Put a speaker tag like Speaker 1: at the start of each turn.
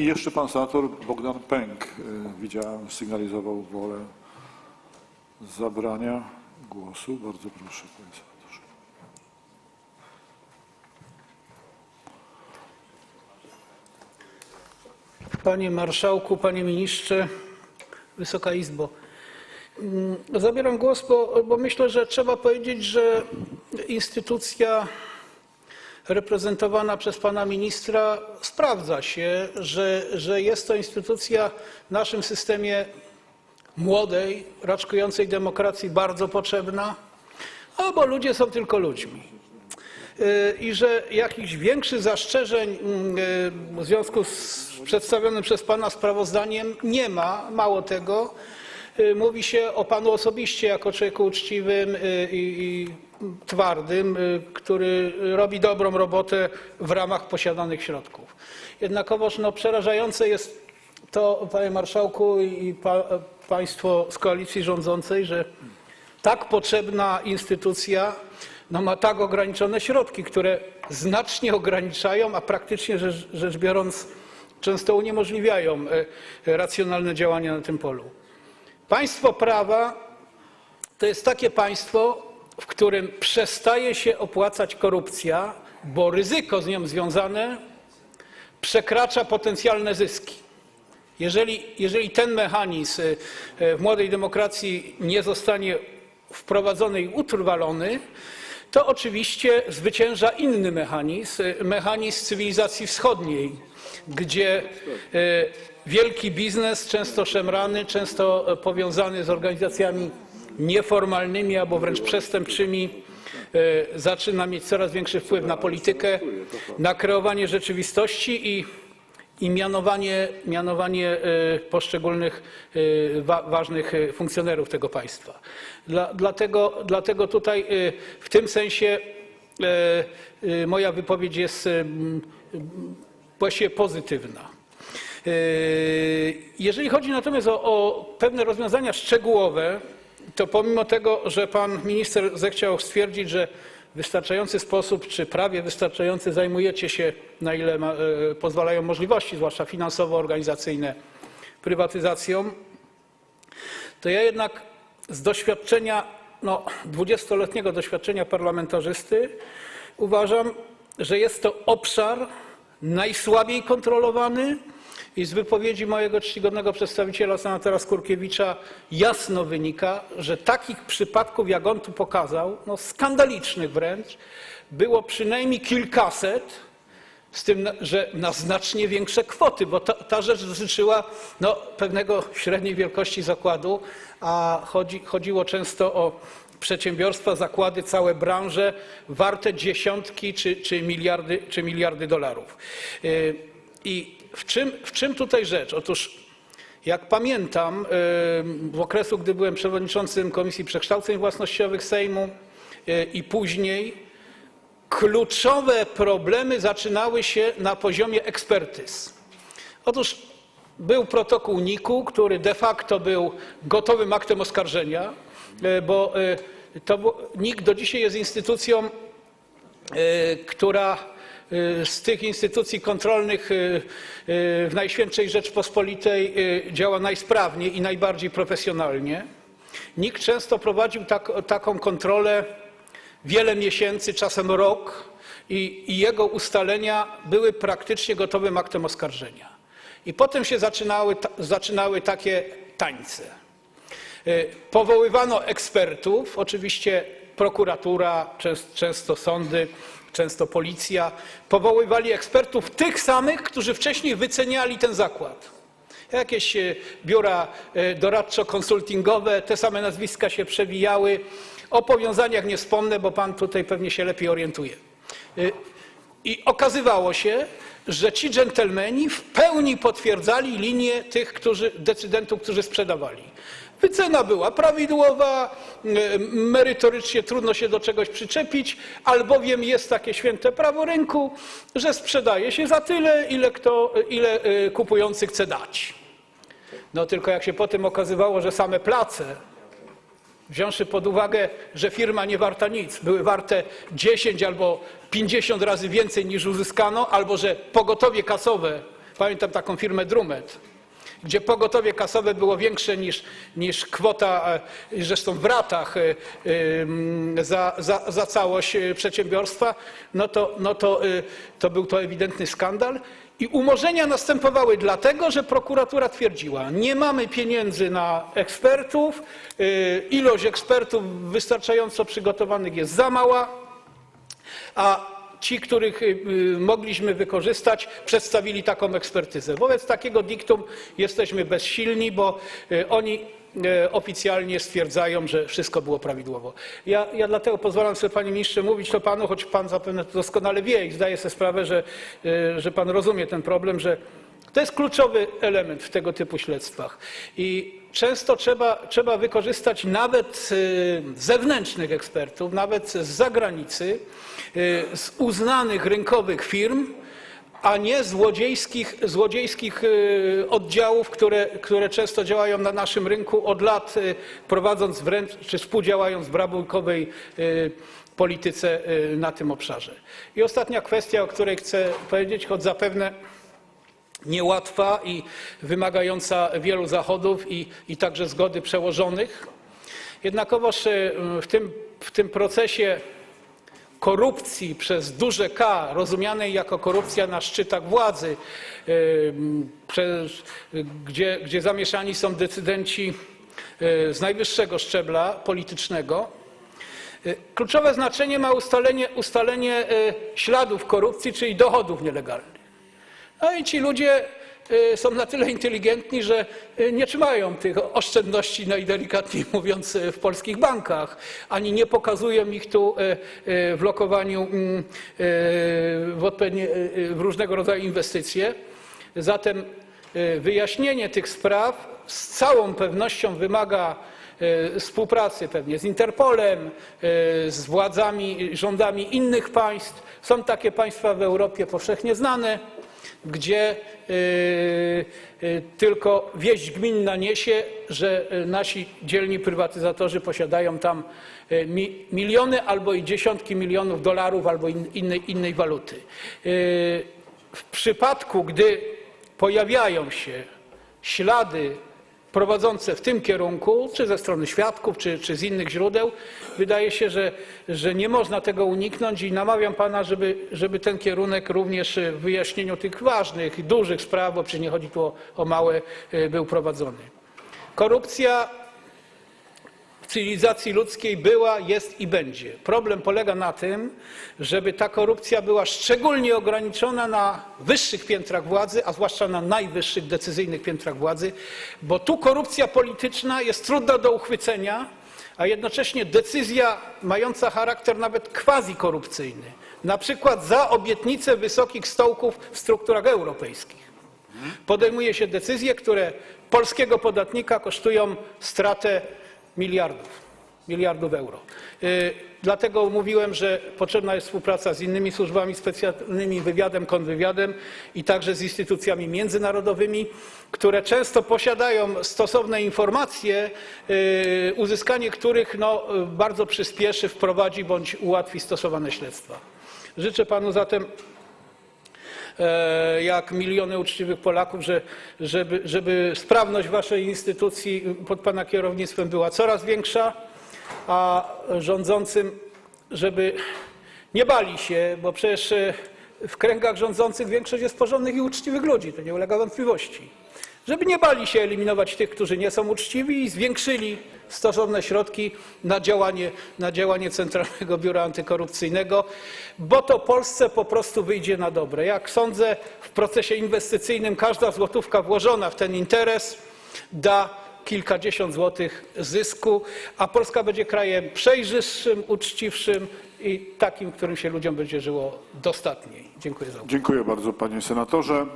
Speaker 1: I jeszcze pan senator Bogdan Pęk, y, widziałem, sygnalizował wolę zabrania głosu. Bardzo proszę, panie senatorze.
Speaker 2: Panie Marszałku, Panie Ministrze, Wysoka Izbo. Mm, Zabieram głos, bo, bo myślę, że trzeba powiedzieć, że instytucja reprezentowana przez Pana Ministra sprawdza się, że, że jest to instytucja w naszym systemie młodej, raczkującej demokracji bardzo potrzebna, a bo ludzie są tylko ludźmi. Y, i że jakichś większych zastrzeżeń y, w związku z przedstawionym przez Pana sprawozdaniem nie ma. Mało tego, y, mówi się o Panu osobiście jako człowieku uczciwym i, i twardym, y, który robi dobrą robotę w ramach posiadanych środków. Jednakowoż no, przerażające jest to, Panie Marszałku i pa, Państwo z koalicji rządzącej, że tak potrzebna instytucja no, ma tak ograniczone środki, które znacznie ograniczają, a praktycznie rzecz, rzecz biorąc często uniemożliwiają e, racjonalne działania na tym polu. Państwo prawa to jest takie państwo, w którym przestaje się opłacać korupcja, bo ryzyko z nią związane przekracza potencjalne zyski. Jeżeli, jeżeli ten mechanizm e, w młodej demokracji nie zostanie wprowadzony i utrwalony, to oczywiście zwycięża inny mechanizm, e, mechanizm cywilizacji wschodniej, gdzie wielki biznes, często szemrany, często e, powiązany z organizacjami nieformalnymi albo wręcz przestępczymi, e, zaczyna mieć coraz większy wpływ na politykę, na kreowanie rzeczywistości i i mianowanie, mianowanie e, poszczególnych e, wa, ważnych funkcjonerów tego państwa. Dla, dlatego, dlatego tutaj w tym sensie moja wypowiedź jest właściwie pozytywna. Jeżeli chodzi natomiast o, o pewne rozwiązania szczegółowe, to pomimo tego, że pan minister zechciał stwierdzić, że w wystarczający sposób, czy prawie wystarczający zajmujecie się, na ile ma, e, pozwalają możliwości, zwłaszcza finansowo-organizacyjne, prywatyzacją, to ja jednak z doświadczenia, no, 20-letniego doświadczenia parlamentarzysty uważam, że jest to obszar najsłabiej kontrolowany i z wypowiedzi mojego czcigodnego przedstawiciela senatora Skurkiewicza jasno wynika, że takich przypadków, jak on tu pokazał, no skandalicznych wręcz, było przynajmniej kilkaset, z tym, że na znacznie większe kwoty, bo ta, ta rzecz dotyczyła no, pewnego średniej wielkości zakładu, a chodzi, chodziło często o przedsiębiorstwa, zakłady, całe branże warte dziesiątki czy, czy, miliardy, czy miliardy dolarów. Yy, I w czym, w czym tutaj rzecz? Otóż jak pamiętam, w okresu, gdy byłem przewodniczącym Komisji Przekształceń Własnościowych Sejmu yy, i później, kluczowe problemy zaczynały się na poziomie ekspertyz. Otóż był protokół NIK-u, który de facto był gotowym aktem oskarżenia, e, bo e, to, NIK do dzisiaj jest instytucją, która z tych instytucji kontrolnych e, e, w Najświętszej Rzeczpospolitej działa najsprawniej i najbardziej profesjonalnie. NIK często prowadził tak, taką kontrolę wiele miesięcy, czasem rok i, i jego ustalenia były praktycznie gotowym aktem oskarżenia. I potem się zaczynały, ta, zaczynały takie tańce. Y, Powoływano ekspertów, oczywiście prokuratura, częst, często sądy, często policja. Powoływali ekspertów tych samych, którzy wcześniej wyceniali ten zakład. Jakieś e, biura e, doradczo-konsultingowe, te same nazwiska się przewijały. O powiązaniach nie wspomnę, bo pan tutaj pewnie się lepiej orientuje. Y, I okazywało się, że ci dżentelmeni w pełni potwierdzali linię tych którzy, decydentów, którzy sprzedawali. Wycena była prawidłowa, merytorycznie trudno się do czegoś przyczepić, albowiem jest takie święte prawo rynku, że sprzedaje się za tyle, ile, kto, ile y, kupujący chce dać. No tylko jak się potem okazywało, że same place wziąwszy pod uwagę, że firma nie warta nic, były warte 10 albo 50 razy więcej niż uzyskano, albo że pogotowie kasowe pamiętam taką firmę Drumet, gdzie pogotowie kasowe było większe niż, niż kwota, e, zresztą w ratach e, em, za, za, za całość e, przedsiębiorstwa, no to, no to, e, to był to ewidentny skandal. I umorzenia następowały dlatego, że prokuratura twierdziła, nie mamy pieniędzy na ekspertów, e, ilość ekspertów wystarczająco przygotowanych jest za mała, a ci, których y, y, mogliśmy wykorzystać, przedstawili taką ekspertyzę. Wobec takiego diktum jesteśmy bezsilni, bo y, oni oficjalnie stwierdzają, że wszystko było prawidłowo. Ja, ja dlatego pozwalam sobie, panie ministrze, mówić to panu, choć pan zapewne to doskonale wie i zdaje sobie sprawę, że, że pan rozumie ten problem, że to jest kluczowy element w tego typu śledztwach. I często trzeba, trzeba wykorzystać nawet y, zewnętrznych ekspertów, nawet z zagranicy, y, z uznanych rynkowych firm, a nie złodziejskich, złodziejskich y, oddziałów, które, które często działają na naszym rynku od lat, prowadząc wręcz czy współdziałając w rabunkowej polityce na tym obszarze. I ostatnia kwestia, o której chcę powiedzieć, choć zapewne niełatwa i wymagająca wielu zachodów i, i także zgody przełożonych. Jednakowoż y, w tym, w tym procesie korupcji przez duże K, rozumianej jako korupcja na szczytach władzy, y, gdzie, gdzie zamieszani są decydenci y, z najwyższego szczebla politycznego, kluczowe znaczenie ma ustalenie, ustalenie śladów korupcji, czyli dochodów nielegalnych. No i ci ludzie y, są na tyle inteligentni, że y, nie trzymają tych oszczędności, najdelikatniej mówiąc, y, w polskich bankach, ani nie pokazują ich tu w lokowaniu mm, w, w różnego rodzaju inwestycje. Zatem wyjaśnienie tych spraw z całą pewnością wymaga współpracy pewnie z Interpolem, z władzami, rządami innych państw. Są takie państwa w Europie powszechnie znane, gdzie y, y, tylko wieść gminna niesie, że y, nasi dzielni prywatyzatorzy posiadają tam mi, miliony albo i dziesiątki milionów dolarów albo in, innej, innej waluty. W przypadku, gdy pojawiają się ślady prowadzące w tym kierunku, czy ze strony świadków, czy, czy z innych źródeł, wydaje się, że, że nie można tego uniknąć i namawiam pana, żeby, żeby ten kierunek również w wyjaśnieniu tych ważnych, dużych spraw, bo przecież nie chodzi tu o, o małe, y, był prowadzony. Korupcja cywilizacji ludzkiej była, jest i będzie. Problem polega na tym, żeby ta korupcja była szczególnie ograniczona na wyższych piętrach władzy, a zwłaszcza na najwyższych decyzyjnych piętrach władzy, bo tu korupcja polityczna jest trudna do uchwycenia, a jednocześnie decyzja mająca charakter nawet quasi-korupcyjny, na przykład za obietnicę wysokich stołków w strukturach europejskich podejmuje się decyzje, które polskiego podatnika kosztują stratę miliardów, miliardów euro. Y, Dlatego mówiłem, że potrzebna jest współpraca z innymi służbami specjalnymi, wywiadem, kontrwywiadem i także z instytucjami międzynarodowymi, które często posiadają stosowne informacje, y, uzyskanie których no, bardzo przyspieszy, wprowadzi bądź ułatwi stosowane śledztwa. Życzę panu zatem jak miliony uczciwych Polaków, że, żeby, żeby sprawność waszej instytucji pod pana kierownictwem była coraz większa, a rządzącym, żeby nie bali się, bo przecież e, w kręgach rządzących większość jest porządnych i uczciwych ludzi, to nie ulega wątpliwości. Żeby nie bali się eliminować tych, którzy nie są uczciwi i zwiększyli stosowne środki na działanie, na działanie Centralnego Biura Antykorupcyjnego, bo to Polsce po prostu wyjdzie na dobre. Jak sądzę, w procesie inwestycyjnym każda złotówka włożona w ten interes da kilkadziesiąt złotych zysku, a Polska będzie krajem przejrzystszym, uczciwszym i takim, którym się ludziom będzie żyło dostatniej. Dziękuję za uwagę.
Speaker 1: Dziękuję bardzo panie senatorze.